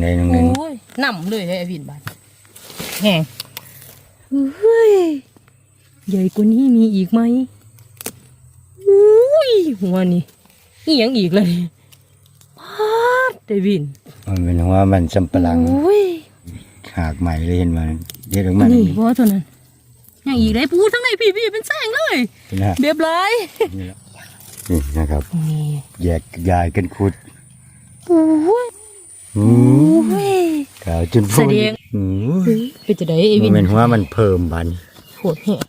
ในหนึ่งหนึ่งโอ้ยนำเลยเลยไอ้วินบาดแห้งเฮ้ยใหญ่กว่านี้มีอีกไหมอุ้ยหัวนี่นี่ยังอีกเลยพาดไอ้วินมันเป็นว่ามันสำปะหลังโอ้ยหากใหม่เลยเห็นมันเรียกมันนี่เพราะว่าตัวนั้นยังอีกเลยพูดทั้งในพี่พี่เป็นแสงเลยนะเบียบไรนี่แหละนี่นะครับนี่แยกยายกันขุดโอ้ย อืโอ้มยขาวจนพูนแสดง อืมเป็นจะได้ไอ้วิมันนเป็นว่ามันเพิ่มบันโหดแห้ง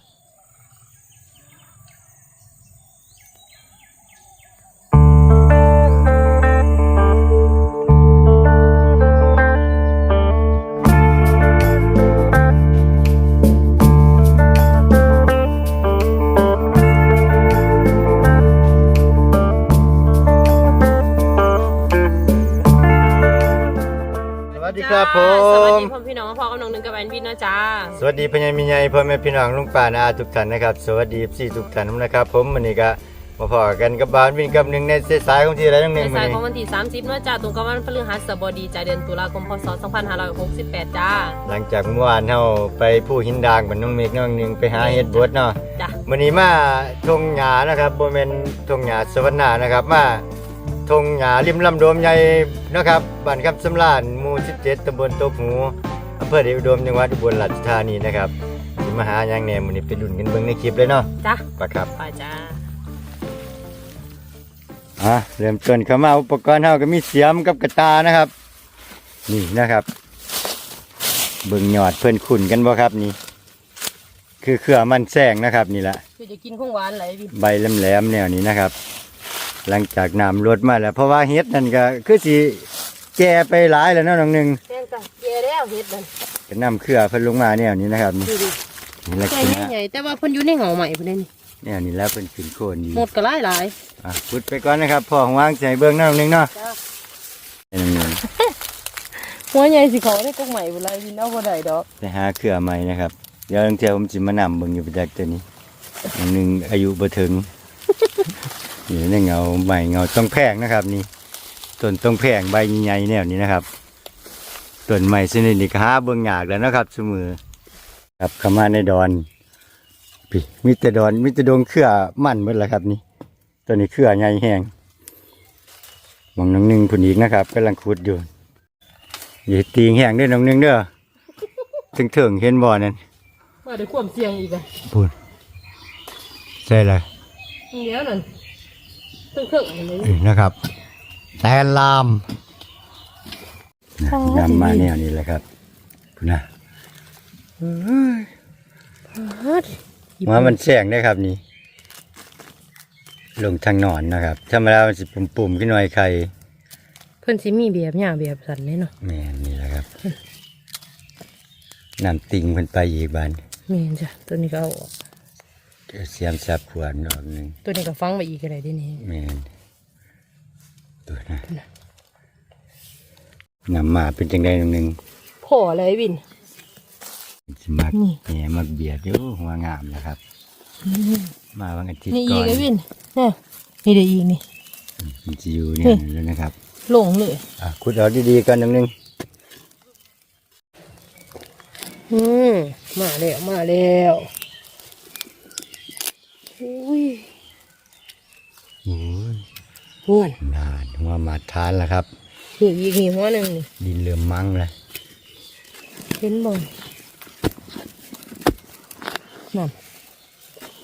ครับผสวัสมดีพ่อพี่น้องพ่อกับน้องหนึ่งกับแอนวินนะจ้าสวัสดีพญามิญญพ่อแม่พี่น้องลุงป่านาอาทุกท่านนะครับ สวัสดีพี่ทุกท่านนะครับผมวันนี้ก็มาพอกันกับบ้านวินกับหนึ่งในเส้นสายของที่อะไรนั่งหในนึ่งวัสานยนี้ของวันที่30เนาะจ้าตรงกับวันพฤหัสบดีจ้าเดือนตุลาคมพศ2568จ้าหลังจากเมื่อวานเราไปผู้หินดางบันน้องเมฆน้องหนึ่งไปหาเฮ็ดบดเนาะจ้าวันนี้มาทงหญ้านะครับบ่แม่นทงหญ้าสวรรณานะครับมา ทงหญ้าริมลำโดมใหญ่นะครับบ้านคำสำราญหมู่17ตำบลโตกหูอำเภอเดชอุดมจังหวัดอุบลราชธานีนะครับสิมาหาหยังแหน่มื้อนี้ไปดุนกันเบิ่งในคลิปเลยเนาะจ้าปะครับไปจ้าอะเริ่มต้นเข้ามาอุปกรณ์เฮาก็มีเสียมกับกระตานะครับ นี่นะครับ เบิ่งยอดเพิ่นขุนกันบ่ครับนี่ คือเครือมันแซงนะครับนี่ละคือจะกินของหวานไหลวินใบแหลมๆแนวนี้นะครับ หลังจากน้ำลดมาแล้ว เพราะว่าเฮ็ดนั่นก็คือสิแก่ไปหลายแล้วเนาะน้องหนึงแกงกะแก่แล้วเฮ็ดนั่นก็นำเครือเพิ่นลงมาแนวนี้นะครับนี่ดูดินี่ลักใหญ่ษณะใหญ่แต่ว่าเพิ่นอยู่ในห่อใหม่เพิ่นนี่แนวนี้แล้วเพิ่นขึ้นโคนดีหมดก็หลายหลายอะพุดไปก่อนนะครับพ่อของวางใจเบิ่งเนาะน้องหนึงเนาะจ้าให้น้องหนึงหัวใหญ่สิเขาได้กกใหม่บ่ไหลวินเอาบ่ได้ดอกไปหาเครือใหม่นะครับเดี๋ยวเที่ยวผมสิมานำเบิ่งอยู่ประจักตัวนี้อย่างหนึ่งอายุบ่ถึง นี่ในเงาใหม่เงาต้องแพงนะครับ นี่ต้นต้องแพงใบใหญ่ๆแนวนี้นะครับต้นใหม่ชนิดนี้ก็หาเบิ่งยากแล้วนะครับสมือครับเข้ามาในดอนพี่มีแต่ดอนมีแต่ดงเครือมั่นหมดแล้วครับ นี่ตัวนี้เครือใหญ่แห้งมองน้องหนึงผุนอีกนะครับกำลังขุดอยู่อย่าให้ตีงแห้งเด้วยน้องหนึงเด้อถึงถึงๆเห็นบ่อนั่นมาด้วยความเสี่ยงอีกอะพูดใช่เลยเดี๋ยวนั่น ตึ้งๆอันนี้เอ้ยนะครับ แตนลามนำมาแนวนี้แหละครับพูดนะฮัดว่ามันแสงได้ครับนี่ ลงทางนอนนะครับธรรมดามันสิปุ่มๆขึ้นหน่อยใครเพิ่นสิมีแบบหญ้าแบบสันแน่เนาะแม่นนี่แหละครับนำติงเพิ่นไปอีกบานแม่นจ้ะตัวนี้ก็เอาออก เสียมสับขวานดอกหนึ่งตัวนี้ก็ฟังไว้อีกอะไรได้นี่แม่นตัวนะนำมาเป็นจังไดหนึ่งพอเลยวินสิมักนี่แหมมาเบียดอยู่หัวงามนะครับ มาวันอาทิตย์นี่ก่อีอกนไอ้วินเนี่ยนี่เดี๋ยวอีกนี่ มันจะอยู่เนี่ยแล้วนะครับลงเลย อะขุดเอาดีๆกันหนึ่งหนึงอืมมาแล้ว มาแล้ว อุ้ยโอ้ยห้วนนานหัวมาทานแล้วครับนี่อีกนี่หัวหนึ่งนี่ดินเริ่มมั่งเลยเห็นบ่นั่น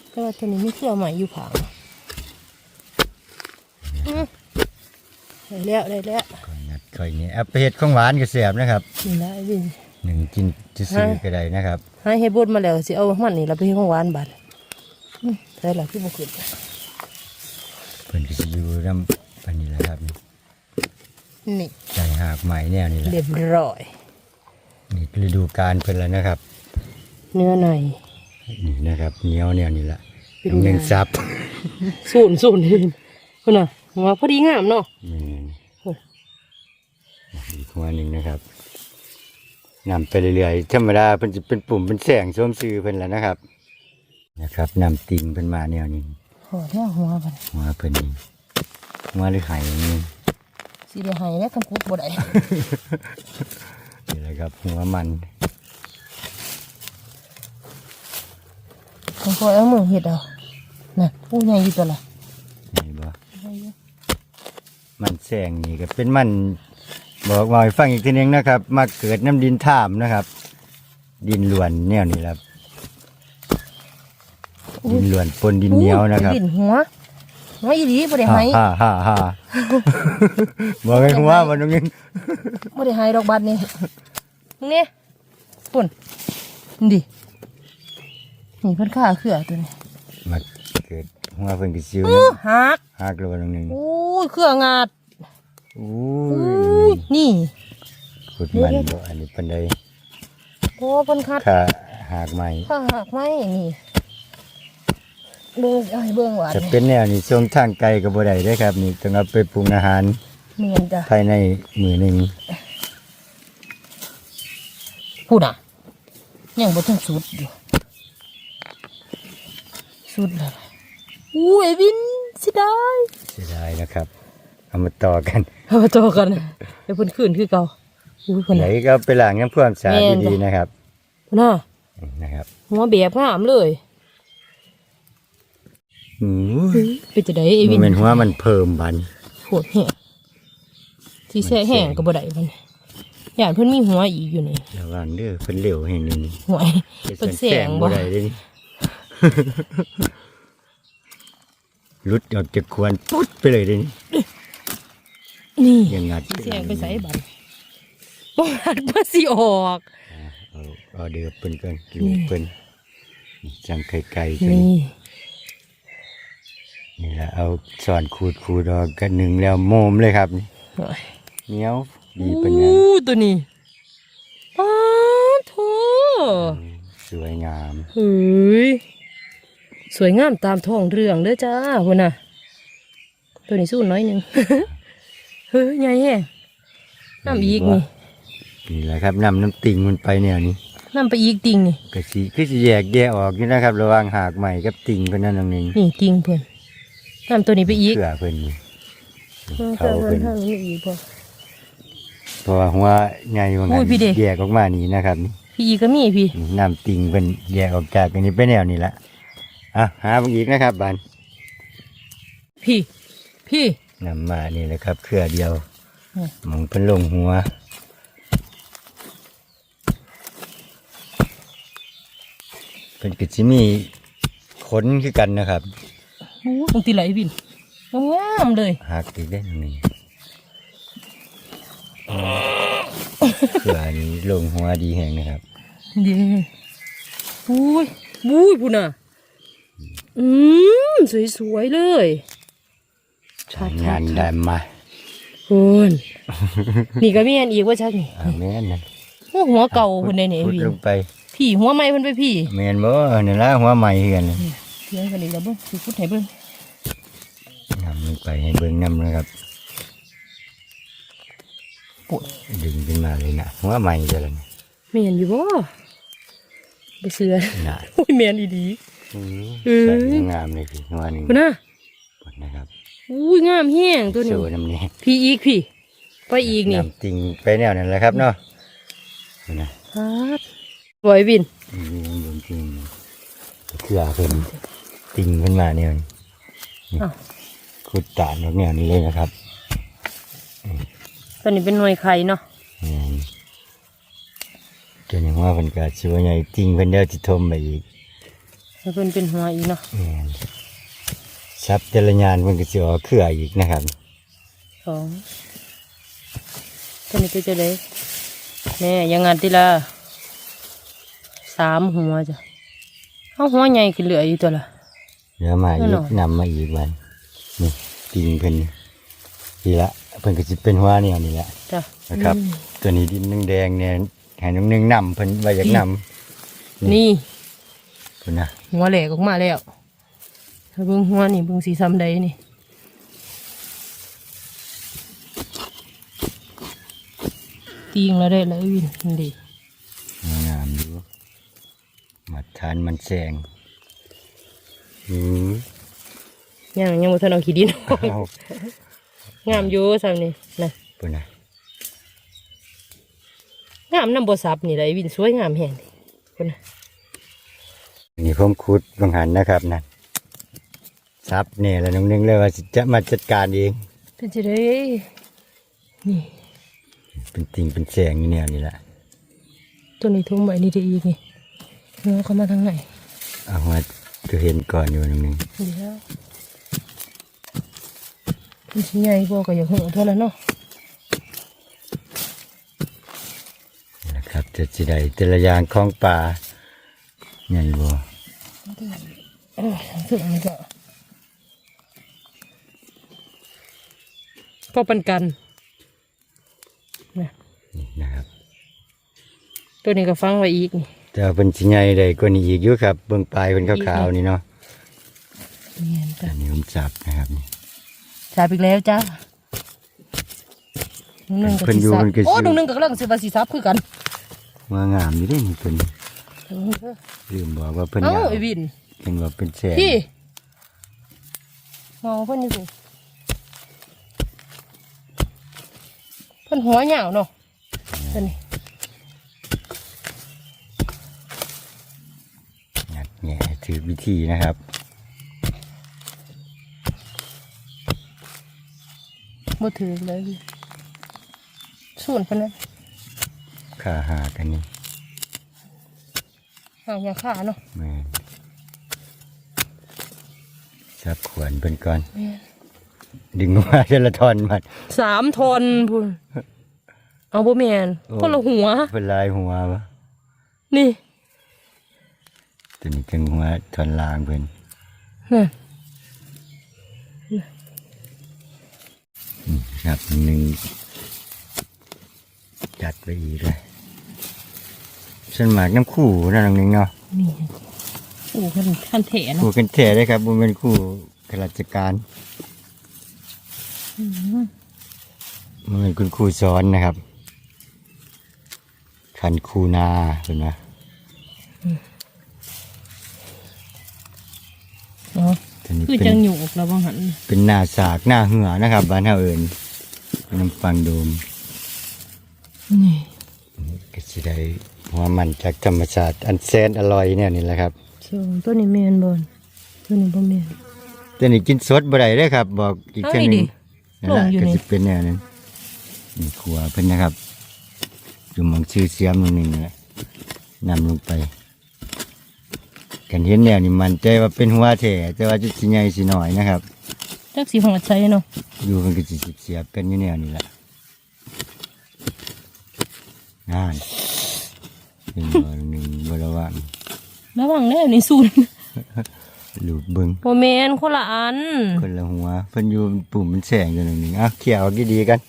แต่ว่าตัวนี้ไม่เชื่อใหม่อยู่ผางอืมได้แล้วได้แล้วค่อยงัดค่อยนี่เอาไปเห็ดของหวานก็เสียบนะครับนี่ละไอ้วินหนึ่งกินจะซื้อๆก็ได้นะครับให้เฮ็ดบดมาแล้วสิเอามันนี่เราไปให้ของหวานบัดอื มใส่ละที่บ่ขึ้นเพิ่นก็จะอยู่น้ำปันนี้แหละครับนี่ใจหากใหม่แนวนี้แหละเรียบร้อยนี่ฤดูกาลเพิ่นแล้วนะครับ เนื้อในนี่นะครับเหนียวแนวนี้แหละเป็นน้องหนึ่งไงซับศูนย์ศูนย์นี่คุณน่ะว่าพอดีงามเนาะนี่โอ้ยอีกหัวหนึ่งนะครับนำไปเรื่อยๆธรรมดาเพิ่นจะเป็นปุ่มเป็นแสงสวมซื้อเพิ่นแล้วนะครับ นะครับนำติงเพิ่นมาแนวนี้โอ้แท้หัวบัดหัวเพิ่นนี่หัวหรือไข่นี่สิได้ให้แล้วคันคุดบ่ได้นี่แหละครับหัวมันผมคอยเอามือเฮ็ดเอาน่ะผู้ใหญ่อยู่ตัวละนี่บ่มันแสงนี่ก็เป็นมันบอกว่าให้ฟังอีกทีนึงนะครับ มาเกิดน้ำดินท่ามนะครับ ดินหลวนแนวนี้ครับ ดินหลวนปนดินเหนียวนะครับดินหัวหัวอีหลีบ่ได้ฮ่าให้ฮ่าฮ่าฮ่าบอกให้หัวมันตรงนี้บ่ได้ให้ดอกบัดนี่นี่ปุ่นนี่ดินี่เพิ่นค่าเครือตัวนี้มาเกิดหัวเพิ่นก็ซิวอู้หักหักโลตรงนึงอู้ยเครืองาดอู้อู้ยยนี่ขุดมันบ่อันนี้ปันใดโอ้เพิ่นคัดค่าหากใหม่ค่าหักไหมนี่ เบิ่งเอาให้เบิ่งหวานจะเป็นแนวนี้ช่วงทางไกลก็บ่ได้เด้อครับ นี่ต้องเอาไปปรุงอาหารเมียนจ้ะภายในมื้อหนึงพูดอะยังบ่ถึงสุดอยู่สุดแล้วอู้ยไอ้วินสิได้เสียดายนะครับ เอามาต่อกันเอามาต่อกันไอ้เพิ่นขึ้นคือเก่าอุ้ยเพิ่นไหนน่ะ ก็ไปล้างน้ำความสะอาดแม่นจ้ะ ดีๆนะครับเพิ่นน่ะนะครับ หัวแบบงามเลย อือเป็นจะได้ไอ้วิมันนเป็นหัวมันเพิ่มบันโหดแห้งที่แช่แห้งก็บ่ได้มันย่านเพิ่นมีหัวอีกอยู่นี่ระวังเด้อเพิ่นเหลวแห่งนี้นี่หัวไปเป็นแสงบ่บ่ได้เด้นี่หลุดออกจากควรปุ๊ดไปเลยเด้นี่นี่ยังงัดสีแสงไปใส่บัดบ่หัดบ่สิออกเอาเอาเดือบเพิ่นก่อนลูกเพิ่นนี่จังไกลๆกันนี่ นี่แหละเอาสอนขูดขูดออกกันหนึ่งแล้วโมมเลยครับนี่โอ้ยเหนียวดีปัญญาอู้ตัวนี้อ้าโถสวยงามเฮ้ยสวยงามตามท้องเรื่องเด้อจ้าพุ่นน่ะ ตัวนี้สู้น้อยหนึงเฮ้ยใหญ่แฮงน้ำอีกนี่นี่แหละครับนำน้ำติ่งมันไปแนวนี้น้ำไปอีกติงนี่ก็สีคือสิแยกแยะออกอยู่นะครับ ระหว่างหากใหม่กับติ่งเพิ่นนั่นตรงนี้นี่ติงเพิ่น น้ำตัวนี้ไปอีกเชื่อเพิ่นนี่เออเขาเพิ่เพิ่นนทางนี้อีกพอ เพราะว่าหัวใหญ่ว่างั้อุ้นยพี่เดชแยกออกมานี่นะครับนี่พี่อีกก็มีพี่นี่น้ำติ่งเพิ่นแยกออกจากอันนี้ไปแนวนี้ละอะหาเบิ่งอีกนะครับบานพี่ พี่ นำมานี่แหละครับ เครือเดียวอืม หมองเพิ่นลงหัวเป็นกิจมีขนคือกันนะครับ โอ้ตรงตีไหลบินงามๆเลยหักอีกได้หนึ่งเครือนี้ลงหัวดีแห่งนะครับดีอุ้ยอุ้ยพูน่ะอืมสวยๆเลยชัดงานได้มาๆคุณนี่ก็มีอันอีกว่าชักนี่อ่าแม่นนะโอ้หัวเก่าคนใดเนี่ยพุดพี่ลงไป พี่หัวใหม่เพิ่นไปพี่แม่นบ่นี่ละหัวใหม่เฮือน เพียงกันอีกแล้วเบิ่งสิพูดให้เบิ่งนำลงไปให้เบิ่งนำนะครับปวดดึงขึ้นมาเลยนะหัวใหม่เด้อล่ะนี่แม่นอยู่บ่บ่เสือน่ะโอ้ยแม่นอีดีอืมเอ้ยใส่งามเลยพี่หัวหนึงคุณน่ะนะครับอุ้ยงามแห้งตัวนี้โชว์น้ำนี้พี่อีกพี่ไปอีกนี่น้ำติ่งไปแนวนั้นแหละครับเนาะนี่นะครับบอยบินนี่ลงติ่งเครือเพิ่น ติ่งขึ้นมาเนี่ยนี่อ้าว ขุดตาดนกแนวนี้เลยนะครับตอนนี้เป็นหน่วยไข่เนาะนี่ตัวนี้ว่าเพิ่นก็สิว่าใหญ่ติ่งเพิ่นเดียวสิทมไปอีกแล้วเพิ่นเป็นหัวอีกเนาะนี่ซับแต่ละยานเพิ่นก็สิออกเครืออีกนะครับสองตอนนี้เป็นจะได้แม่ยังงานทีละสามหัวจ้ะเอาหัวใหญ่ขึ้นเหลืออยู่ตัวละ เดี๋ยวมาอีแน่นกอนนำมาอีกวันนี่ติ่งเพิ่นนี่ละเพิ่นก็สิเป็นหัวแนวนี้แหละจ้ะนะครับ ตัวนี้ดินแดงๆเนี่ยให้น้องนึงนำเพิ่นไว้อยากนำนี่เพิ่นนะหัวแหลกออกมาแล้วถ้าเบิ่งหัวนี่เบิ่งสีซ้ำใดนี่ตีงแล้วได้แล้ววินนี่ดิงามอยู่มาทานมันแสงอือ ยังยังบ่ทันเอาขี้ดินออกเอางามอยู่ซ้ำนี่นะปุ่นนะงามน้ำบ่ซับนี่เลยวินสวยงามแฮงนี่คนน่ะนี่ผมขุดบางหันนะครับนั่นซับเนี่ยแล้วน้องนึงเลยว่าสิจะมาจัดการเองเป็นจะได้นี่ เป็นติ่งเป็นแสงอยู่แนวนี่แหละตัวนี้ทุ่มไว้นี่ได้อีกนี่เนื้อเข้ามาทางไหนเอามา ก็เห็นก่อนอยู่น้องนึงเดี๋ยวมันชิ้นใหญ่พวก็อย่าหัวเท่านั้นเนาะนี่นะครับจะสิได้แต่ละอย่างของป่าใหญ่บ่เออถึงนี่ก็พอปันกันนะนี่นะครับ ตัวนี้ก็ฟังไว้อีกนี่ แต่ว่าเป็นสิใหญ่ได้กว่านี้อีกอยู่ครับ เบิ่งปลายเป็นขาวๆนี่เนาะเนียนจ้ะอันนี้ผมจับนะครับนี่ จับอีกแล้วจ้าหนึ่งกับเพิ่นสีอยู่ซับเพิ่นก็สิ โอ้หนึ่งหนึ่งกับกำลังสิบาสีซับคือกันว่างามอยู่เด้นี่เพิ่นลืมบอกว่าเพิ่นาวเอ้างไอ้วิน เห็นว่าเป็นแสงพี่มองเพิ่นอยู่สิเพิ่นหัวเหยาวเนาะตัวนี้งัดแหน่ ถือวิธีนะครับ บ่ถือเลยส่วนเพิ่นนั้นขาหากันนี่ห่างยาขาเนาะแม่นจับขวนเพิ่นก่อน แม่นดึงออกมาเทละทอนมันสามทนพุ่นเอาบ่แม่นโอ้ คนละหัวเพิ่นลายหัววะนี่ ตัวนี้จังหัวทอนลางเพิ่นนั่นอืมครับหนึ่งจัดไปอีกเลยส่วนมากน้ำคู่นั่นน้องหนึงเนาะนี่โอ้คันคันแถเนาะคู่กันแท้เลยครับบ่แม่นคู่ข้าราชการอืมมันเป็นคุณครูสอนนะครับคันคูนาเห็นไหม เนาะ ตัวนี้คือเป็จันงอยู่เราบางหันเป็นหน้าสากหน้าเหือนะครับบ้านเฮาเอิญเป็นน้ำฟังโดมนี่ก็สิได้หัวมันจากธรรมชาติอันแสนอร่อยเนี่ยนี่แหละครับโชว์ตัวนี้แมนบอลตัวนี้บ่แมน ตัวนี้กินสดบ่ได้เด้อครับ บอกอีกเอาเท่านึนี่งดินั่นแหละลงอยู่ก็นี่สิเป็นแนวนั้นนี่ครัวเพิ่นนะครับอยู่หมองชื่อเสียมตรงนึงนั่นแหละนำลงไป กันเห็นแนวนี่มันใจว่าเป็นหัวแท้แต่ว่าจะสิใหญ่สิน้อยนะครับจักสีของอัดใช้เนาะอยู่มันก็สิเสียบกันอยู่แนวนี่แหละงานหนึ่งบ่หนึ่งบระวังระวังแน่ในสูนลูกเบิงบ่แมนคนละอันคนละหัวเพิ่นอยู่ปุ่มมันแสงอยู่หนึ่งหนึ่งอะเขี่ยวดีๆกัน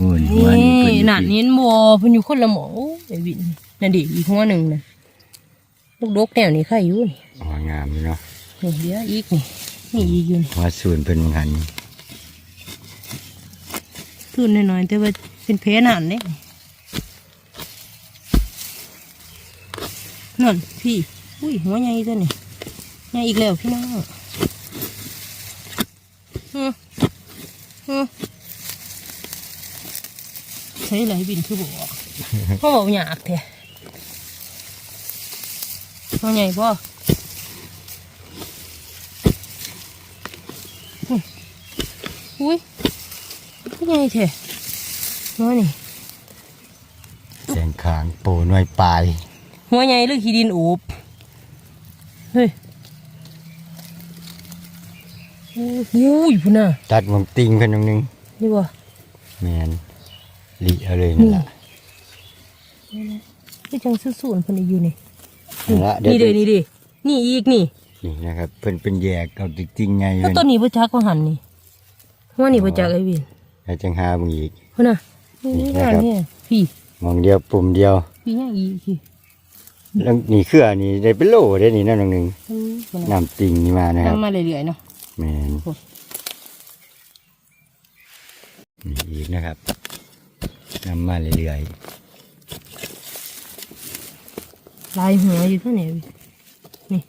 งูนหัวนี่เพิ่อยู่นั่นเห็นบ่เพิ่นอยู่คนละหมองโอ้ยไอ้วินนั่นดิอีกหัวหนึ่งน่ะ ลูกดกแนวนี้ใครอยู่นี่อ๋องามอยู่เนาะนี่เดี๋ยวอีกนี่นี่อีกอยู่นี่หัวสูนเพิ่นมังหันสูนน้อยๆแต่ว่าเป็นแผลนั่นเด้นั่นพี่ อุ้ยหัวใหญ่ตัวนี่ใหญ่อีกแล้วพี่น้องฮึฮึใช้ไรบินคือบอกเขาบอกอยากแท้ หัวใหญ่ป่ะอุ้ยหัวใหญ่แท้หัวนี่แสงขางโปหน่วยปลายหัวใหญ่หรือขี้ดินอูบเฮ้ยโอ้โหพุ่นน่ะตัดหมองติงเพิ่นตรงนึงนี่บ่แมนหลีเอาเลยนั่นล่ะนี่จังซื่อสูนเพิ่นได้อยู่นี่ นั่นละเดี๋ยวนี่เด้นี่เด้นี่อีกนี่นี่นะครับเพิ่นเป็นแยกเอาจริงๆไงแล้วเพิ่นตัวนี้บ่จักว่าหันนี่หัวนี่บ่จักไอ้วินแล้วจังหาเบิ่งอีกพุ่นน่ะนี่นี่นะงาครับนเนี่ยพี่หมองเดียวปุ่มเดียวพี่ยังอีกพี่แล้วนี่เครือนี่ได้เป็นโลได้นี่นั่นตรงนึงอืมพุ่นน่ะน้ำติงนี่มานะครับทำมาเรื่อยๆเนาะแมนโอ้นี่อีกนะครับนำมาเรื่อย ลายหัวอยู่เท่านี้พี่นี่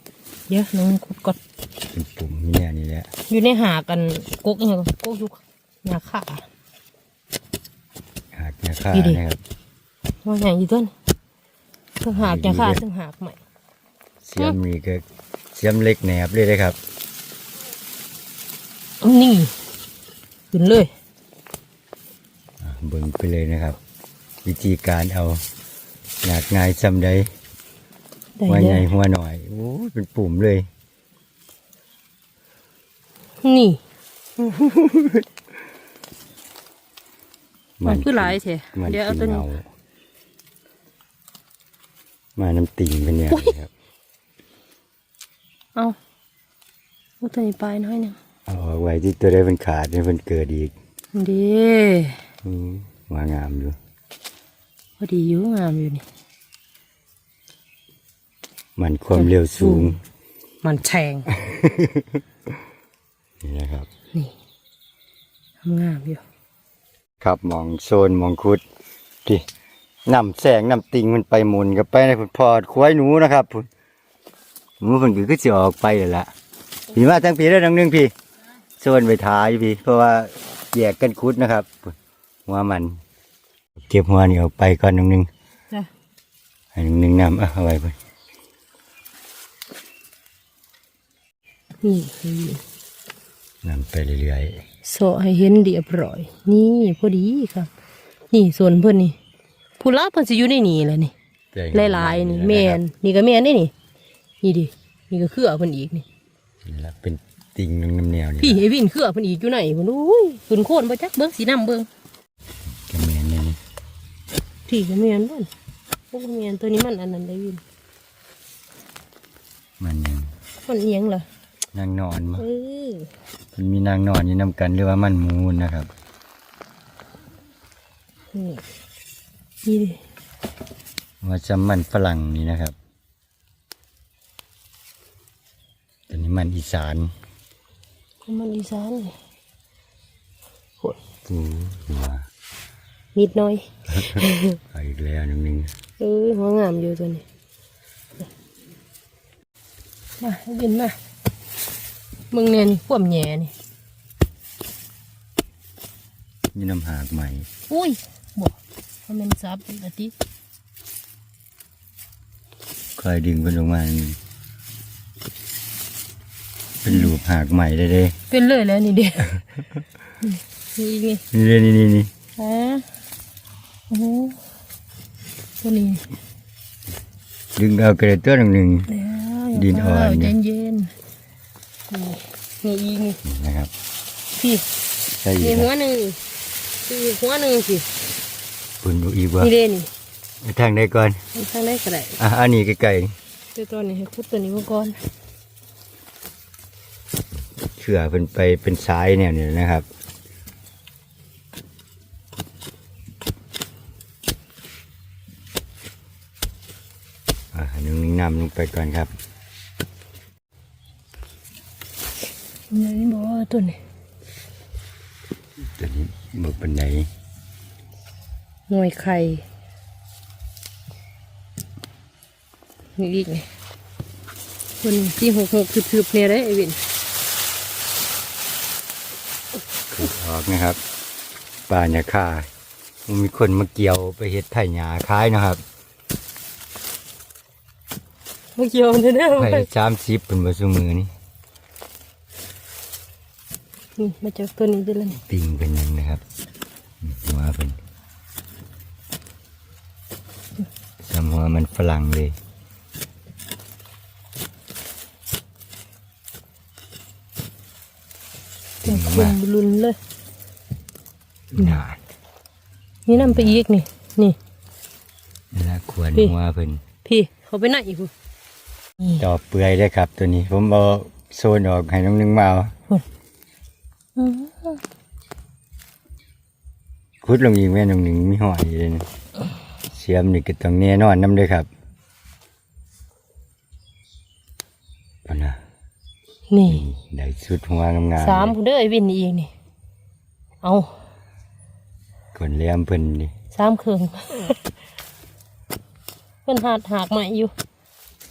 เดี๋ยวน้องกดกดๆเป็นปุ่มนี่แน่นี่แหละอยู่ในหากันกกอีหยังกกอยู่หญ้าขาหากยาค่าอีดินะครับว่าไงอีต้นต้องหากหญ้าขาต้องหากใหม่เสียมนี่ก็เสียมเล็กแหนบเลยนะครับ นี่ขึ้นเลยอะเบิ่งไปเลยนะครับ วิธีการเอาหนักง่ายซำใดได้ หัวเลใหญ่ยหัวหน่อยโอ้ยเป็นปุ่มเลย นี่มัมันคือหลายแท้มันเดี๋ยวเอาตัวนี้เงามาน้ำติ่งเป็นเนี่ยครับ เอาเอาตัวนี้ไปน้อยหนึงเอาเอาไว้ที่ตัวได้เป็นขาดเนี่ยเป็นเกิดอีกเด้อืมว่างามอยู่พอดีอยู่งามอยู่นี่ มันความเร็วสูง มันแทง นี่นะครับ นี่งามอยู่ ครับมองโซนมองคุดที่นำแสงนำติงมันไปหมุนกับไปในพุ่นพอดควายหนูนะครับพุ่นหนูคนคือก็จะออกไปเลยละพี่มาทั้งพี่ได้ทั้งหนึงพี่โซนไปท้ายพี่ เพราะว่าแยกกันคุดนะครับพุ่นหัวมัน เก็บหัวนี่ออกไปก่อนหนึงนึงจ้ะให้หนึงนึงนำเอาไว้ไป นี่นี่นำไปเรื่อยโซะให้เห็นเรียบร้อย นี่พอดีครับ นี่ส่วนเพิ่นนี่ผู้รับเพิ่นสิอยู่ในนี่แหละนี่ๆหลายๆนี่แม่นนี่ก็แม่นนี่นี่ นี่ดินี่ก็เครือเพิ่นอีกนี่นี่ละเป็นติงนึงน้ำแนวนี่พี่ไอ้วินเครือเพิ่นอีกอยู่ไหนเพิ่นอุ้ยขึ้นโคนบ่จักเบิ่งสีน้ำเบิ่งก็แม่นนี่นี่พี่ก็แม่นเบิ่นพวกแม่นตัวนี้มันอันนั้นได้วิน มันยังมันเอียงล่ะ นางนอนมาเออมันมีนางนอนอยู่นำกันหรือว่ามันมูนนะครับนี่นี่ดิว่าจะมันฝรั่งนี่นะครับตัวนี้มันอีสาน มันอีสานนี่ปูหัวนิดหน่อยเอาอีกแล้วหนึ่งหนึ่งเออหัวงามอยู่ตัวนี้มาให้วินมา มึงเนี่ยนี่ควมแหย่นี่นี่น้ำหากใหม่ อุ้ยบอกว่ามันซับอีกอาทิตย์คอยดึงมันลงมานี่เป็นรูปหากใหม่ได้เลยเป็นเลยแล้วนี่เด็กนี่อีกนี่นี่เลยนี่นี่นี่ฮะโอ้โหตัวนี้ดึงเอากระตัวหนึ่งหนึ่งแล้วดินอ่อนเนี่เย็ยนเย็นๆ นี่นี่อีกนี่นะครับพี่ใช่อีนี่กหัวหนึ่งนี่อีกหัวหนึ่งสิปุ่นดูอีกว่านี่เด้นี่ไปทางใดก่อนเอาทางได้ก็ได้อะอันนี้ใกล้เดี๋ยวตัวนี้ให้คุดตัวนี้มาก่อนๆเชื่อเป็นไปเป็นสายเนี่ยเนี่ยนะครับ อะหนึ่งหนึ่งนำลงไปก่อนครับ นี่บอกว่าตัวนี้ตัวนี้บกปันไดหน่วยไข่นี่อีกนี่ตัวนี้ที่หกหกทึบๆเนี่ยได้ไอ้วินคือออกนะครับป่าหญ้าคามันมีคนมาเกี่ยวไปเฮ็ดไถหญ้าคายนะครับเมื่อกี้เอาเนี่ยนะไผ่สามสิบเป็นบสุมือนี่ นี่มาจากตัวนี้ด้วยล่ะนี่ติงเป็นหยังนะครับอืมหัวเป็นสมหัวมันฝรั่งเลยติงออกคุมามรุนเลยนานนี่นำไปอีกนี่ นี่นี่ละควรพี่หัวเป็นพี่ เขาไปไหนอีกพุ่นนี่ต่อเปื่อยเลยครับตัวนี้ ผมเอาโซนออกให้น้องนึงมาเอาอืม คุดลงอีกแม่น้องหนึ่งมีหอยอยู่เลยนะเสียมนี่ก็ต้องแน่นอนน้ำเลยครับปะนะนี่นี่ได้สุดหัวงามๆสามเลยคนเด้อไอ้วินอีกนี่ เอาคนเลี้ยมเพิ่นนี่สามเครื่องเพิ่นหาดหากใหม่อยู่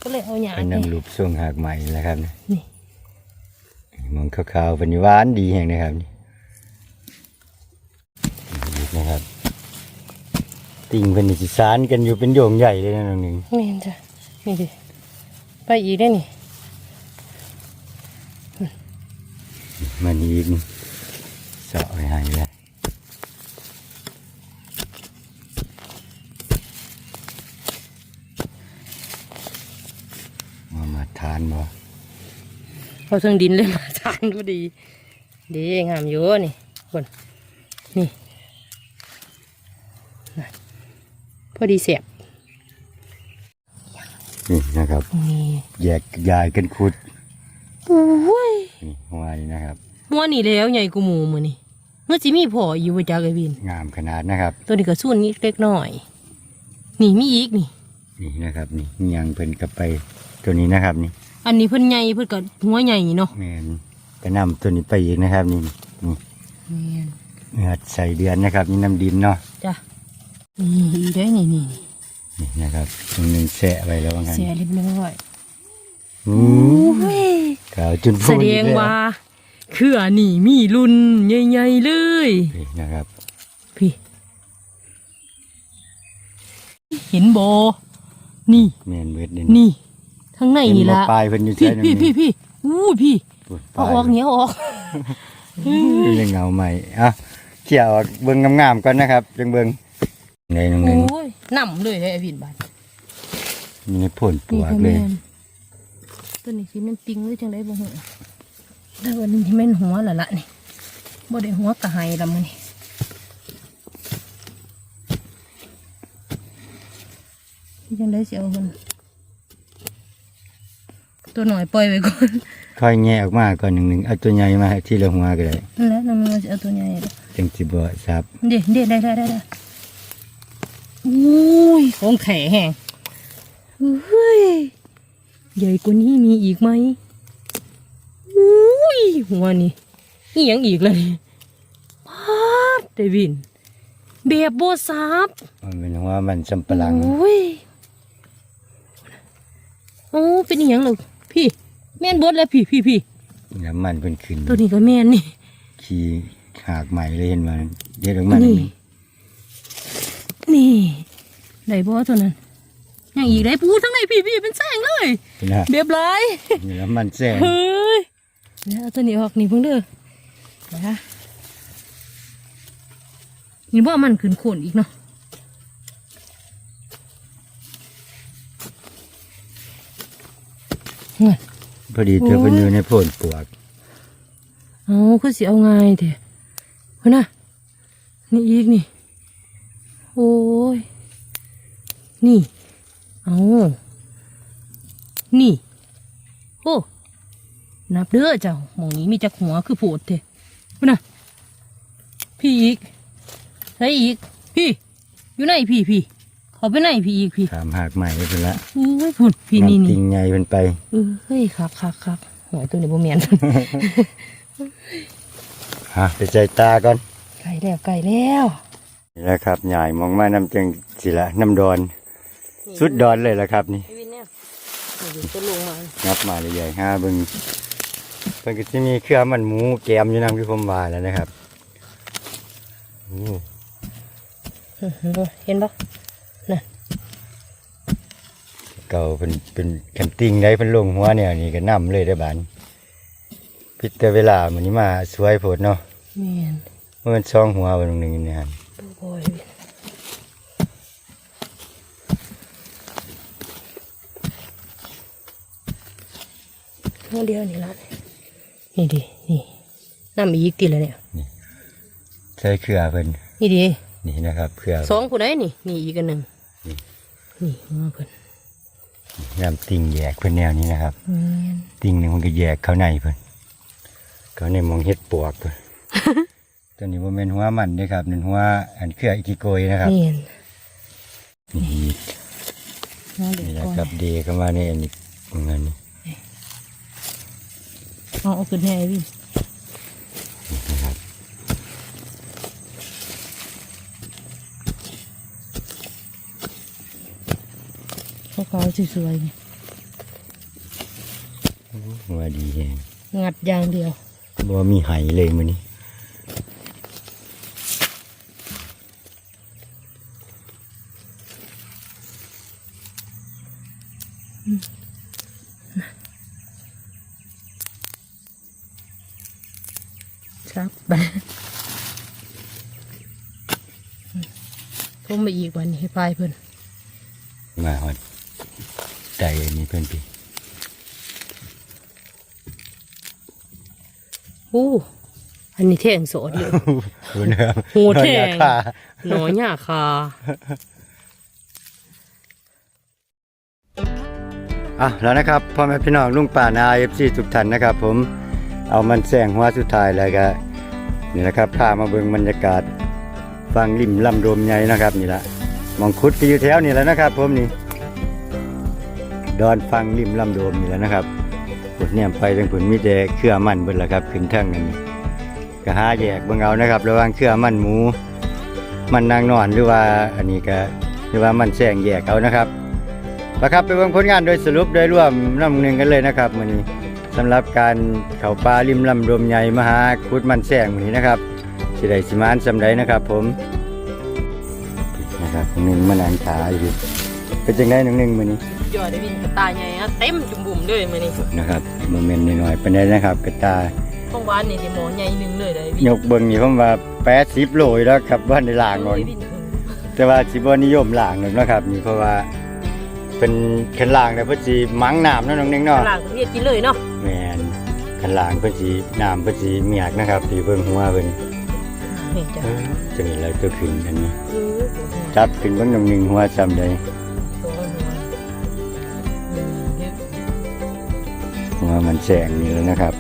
ก็เลยเอาหยาเป็นนี่นำรูปทรงหากใหม่แล้วครับนี่ มันขาวๆเป็นหวานดีแห่งนะครับนี่นะครับ ติ่งเป็นอิสานกันอยู่เป็นโยงใหญ่เลยนะน้องหนึ่งเมนจ้ะนี่ดิไปอีกได้นี่มันอีกจาะไปหายเลย เอาเทิงดินเลยมาทานพอดี ดีงามอยู่นี่คนนี่น่ะพอดีเสียบนี่นะครับ นี่แยกยายกันขุดโอ้ยนี่หัวนี่นะครับมัวนี่แล้วใหญ่กูหมูมือนี่เมื่อจิมีพออยู่บ่จักไอ้บิน งามขนาดนะครับ ตัวนี้ก็ส่วนนี้เล็กน้อย นี่มีอีกนี่ นี่นะครับ นี่ยังเพิ่นกลับไปตัวนี้นะครับนี่ อันนี้เพิ่นใหญ่เพิ่นก็หัวใหญ่เนาะแมนไปนำตัวนี้ไปอีกนะครับ นี่นี่แม่นเนื้อใส่เดือนนะครับนี่น้ำดินเนาะจ้ะนี่อีได้นี่นี่นี่นะครับตรงหนึงแสะไว้แล้วว่างั้นเสียเรียบร้อยอืโอ้มยขาวจนแสดงว่าเครือนี่มีรุ่นใหญ่ๆเลยนี่นะครับพี่เห็นโบนี่ แมนเวทนี่นี่ ข้างในเห็นนี่บ่ละปลายเพิ่นอยู่พี่ใส่น้ำพี่นี่พี่พี่อู้พี่พูดเอาออกเหนียวออกเรื่องเงาใหม่อะเขี่ยออกเบิ่งงามๆก่อนนะครับจังเบิ่งในตรงหนึงโอ้ยนำเลยเลยไอ้วินบาดมีผลปนี่วกก็เลแม่ย นตัวนี้สิแมันติงหรือจังไดบ่ฮู้แต่วันนี้ที่แม่นหัวและละนี่บ่ได้หัวกระไห้ละมื้อนี่ที่จังไดสิเอาเพิ่น ตัวหน่อยปล่อยไว้ก่อนค่อยแงะออกมาก่อนหนึ่งหนึ่งเอาตัวใหญ่มาให้ที่ละหัวก็ได้นั่นแหละนั่นมันว่าสิเอาตัวใหญ่เด้อจังสิบ่ซับเด็ดเด็ดได้ได้ได้ได้อุ้ยของแข็งแห้งเฮ้ยใหญ่กว่านี้มีอีกไหมอุ้ยหัวนี่นี่ยังอีกเลยพาดเดวินแบบโบซับมันเป็นหัวมันสำปะหลังโอ้ยโอ้เป็นอหยังหรอ พี่แม่นบดแล้วพี่พี่พี่น้ำมันเพิ่นขึ้นตัวนี้ก็แม่นนี่ขี่หากใหม่เลยเห็นมันเด็ดออกมานี่นี่นี่ได้บ่ตัวนั้นยังอีกได้ปูทั้งในพี่พี่เป็นแสงเลยเป็นฮะเบียบร้อยนี่น้ำมันแซ่เฮ้ยเดี๋ยวเอาตัวนี้ออกนี่เพิ่งเด้อนะนี่ว่ามันขึ้นโขนอีกเนาะเฮ้ย พอดีเธอเพิ่นอยู่ในโผลปวกเอาคือสิเอาไงายเถอะเฮ้ยนะนี่อีกนี่ โอ้ย นี่ เอานี่ โอ้ นับเด้อเจ้าหมองนี้มีจักหัวคือโผดเถอะเฮ้ยนะพี่อีกใช่อีก พี่ อยู่ไหนพี่พี่ เขาไปไหนพี่อีกพี่ถามหากใหม่เลยเพิ่นละโอ้ยพุ่นพี่นี่น้ำตินี่งใหญ่เพิ่นไปเออเฮ้ยคักคักคักหอยตัวนี้บ่แมนฮะไปใจตาก่อนไก่แล้วไก่แล้วนี่แหละครับใหญ่มองมาน้ำจังสิละน้ำดอนสุดดอนเลยละครับ นี่ไอ้วินเนี่ยอยู่ตัวลงมางับมาเลยใหญ่ห้าเบิ่งเพิ่นก็สิมีเครือมันหมูแกมอยู่นำคือผมว่าแล้วนะครับโอ้เห็นปะ เก่าเป็นเป็นแคมติ้งได้เป็นลงหัวเนี่ยนี่ก็นํเลยได้อบานพิจเวลามันนี้มาสวยโพดเนาะแมนมันช่องหัววันหนึ่งนี่ครับโอ้ยหัวเดียวนี่ละนี่ดินี่น้ำอีกตีแล้วเนี่ยใช้เครือเพิ่นนี่ดินี่นะครับเครือสองผู้ใดนี่นี่อีกอันหนึ่งนี่หัวเพิ่น น้ำติ่งแยกเพิ่นแนวนี้นะครับแมนติ่งหนึงมันก็แยกเข้าในเพิ่นเขาในหมองเฮ็ดปวกเพิ่นตัวนี้บ่แม่นหัวมันเด้ครับนั่นหัวอันเครืออิกิโกยนะครับแมนนี่หัวเด็กนี่แหละก่อนครับเดเข้ามาในอันนี้เงินนี่เอาเอาขึ้นให้ไอ้วินน ขาวสวยๆนี่ว่าดีแฮงงัดอย่างเดียวบ่มีไหเลยมือนี้ครับผมไปอีกวันนี้ให้พาเพิ่นมาฮอด ใจอันนี้เพื่อนพี่โอ้อันนี้แท่งสดอยู่ดูนะครับโหแทงราคาหนอยหน้าคาอะแล้วนะครับพ่อแม่พี่น้องลุงป่านาเอฟซีทุกท่านนะครับ ผมเอามันแสงหัวสุดท้ายแล้วก็นี่แหละครับพามาเบิ่งบรรยากาศฟังริมลำโดมใหญ่นะครับนี่ละหมองคุดก็อยู่แถวนี่แหล้วนะครับ ผมนี่ ดอนฟังริมลำโดมนี่แหล้วนะครับกดเนี่ยไปทางผลมีแต่เครือมันเบิดละครับขึ้นทั้งนั้นก็หาแยกเบิ่งเอานะครับ ระหว่างเครือมันหมู มันนางนอนหรือว่าอันนี้ก็หรือว่ามันแสงแยกเอานะครับแล้วครับไปเบิ่งผลงานโดยสรุปโดยรวมน้ำหนึ่งกันเลยนะครับมื้อนี้สำหรับการเข้าป่าริมลำรวมใหญ่มหาคุดมันแสงมื้อนี้นะครับสิได้สิมานสำใดนะครับ ผมนะครับหนึ่งมันอันขาอยู่เป็นจังได๋หนึ่งมื้อนี้ ยอดได้วินกระตายใหญ่ฮะเต็มจุ่มบุ่มเลยมื้อนี้นะครับโมเมนต์น้อยๆปานใดนะครับกระตาของหวานนี่สิหมอใหญ่หนึงเลยได้วินยกเบิ่งนี่ผมว่า80โลอยู่แล้วครับบ้านได้ล้างก่อนโยวินเพิ่นแต่ว่าสิบ่นิยมล้างหรอกนะครับนี่เพราะว่าเป็นคันล้างแล้วเพิ่นสิมังน้ำเนาะน้องเน่งเนาะตลาดประเทศกินเลยเนาะแมนขันหลางเพิ่นสีน้ำเพิ่นสีเมียกนะครับที่เบิ่งหัวเพิ่นเห็นจ้ะเออจังนี้เราตัวขึ้นอันนี้เออโอ้โหจับขึ้นเบิ่งหนึ่งหนึ่งหัวจำได้ หัวมันแสงนี่แล้วนะครับ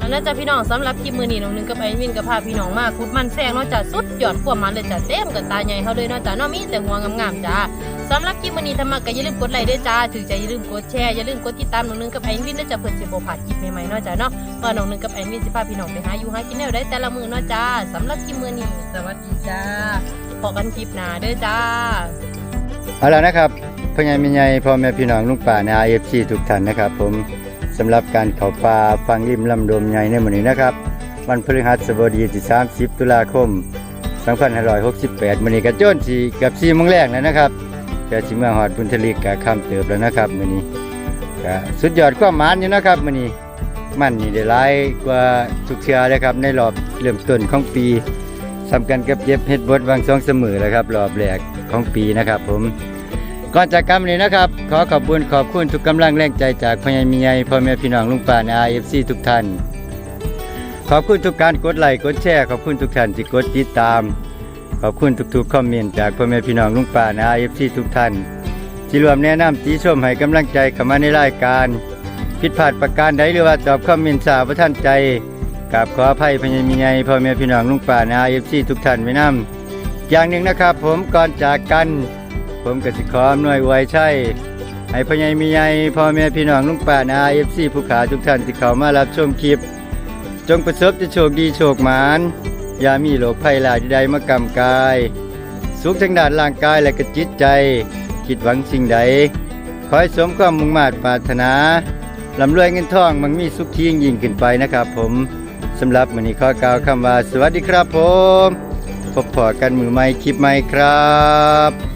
อันนั้นจ้ะพี่น้องสำหรับคลิปมือนี้น้องหนึงกับไอ้วินกับพาพี่น้องมาคุดมันแซงเนาะจ้ะสุดยอดความมันเลยจ้ะเต็มกับตาใหญ่เขาเลยเนาะจ้ะเนาะมีแต่หัวงามๆจ้าสำหรับคลิปมือนี้ทำมาก็อย่าลืมกดไลค์ด้วยจ้าถือใจอย่าลืมกดแชร์อย่าลืมกดติดตามน้องหนึงกับไอ้วินด้วยจ้ะเพื่อสิบ่พลาดคลิปใหม่ๆเนาะจ้ะเนาะว่าน้องหนึงกับไอ้วินสิพาพี่น้องไปหาอยู่หากินแนวได้แต่ละมือเนาะจ้าสำหรับคลิปมือนี้สวัสดีจ้าพบกันคลิปหน้าเด้อจ้า เอาล่ะนะครับพ่อใหญ่แม่ใหญ่พ่อแม่พี่น้องลุงป่าใน IFC ทุกท่านนะครับ ผมสำหรับการเขาป่าฟังริมลำดมใหญ่ในมื้อนี้นะครับ วันพฤหัสบดีที่ 30 ตุลาคม 2568มื้อนี้ก็โจนสิกับ4โมงแรกแล้วนะครับก็สิเมื่อฮอดบุญทลิกก็ค่ำเติบแล้วนะครับมื้อนี้ก็สุดยอดความมานอยู่นะครับมื้อนี้มันนี่ได้หลายกว่าทุกเทื่อเลยครับในรอบเริ่มต้นของปีสำคัญกับเย็บเฮ็ดบดวางสองเสมอแล้วครับรอบแรก ของปีนะครับ ผมก่อนจากกันวันนี้นะครับ ขอขอบคุณขอบคุณทุกกำลังแรงใจจากพ่อใหญ่มีใหญ่พ่อแม่พี่น้องลุงป่าใน IFC ทุกท่าน ขอบคุณทุกการกดไลค์กดแชร์ขอบคุณทุกท่านที่กดติดตาม ขอบคุณทุกๆคอมเมนต์จากพ่อแม่พี่น้องลุงป่าใน IFC ทุกท่าน ที่รวมแนะนำตีชมให้กำลังใจเข้ามาในรายการผิดพลาดประการใดหรือว่าตอบคอมเมนต์สาวประท่านใจกราบขออภัยพญามีไงพ่อแม่พี่น้องลุงป่านาเอฟซีทุกท่านไว้นำ อย่างหนึ่งนะครับผมก่อนจากกัน ผมกสิขออำนวยไว้ใช่ให้พญามีไงพ่อแม่พี่น้องลุงป่านาเอฟซีผู้ขาทุกท่านที่เข้ามารับชมคลิป จงประสบจะโชคดีโชคหมานอย่ามีโรคภัยหลายใดมากำกาย สุขทางด้านร่างกายและก็จิตใจ คิดหวังสิ่งใด ขอให้สมความมุ่งมา่ปรารถนาลำรวยเงินทองมันมีสุขที่ยิ่งยิ่งขึ้นไปนะครับผมสำหรับวันนี้ขอกล่าวคำว่า สวัสดีครับผม พบพอกันมือใหม่คลิปใหม่ครับ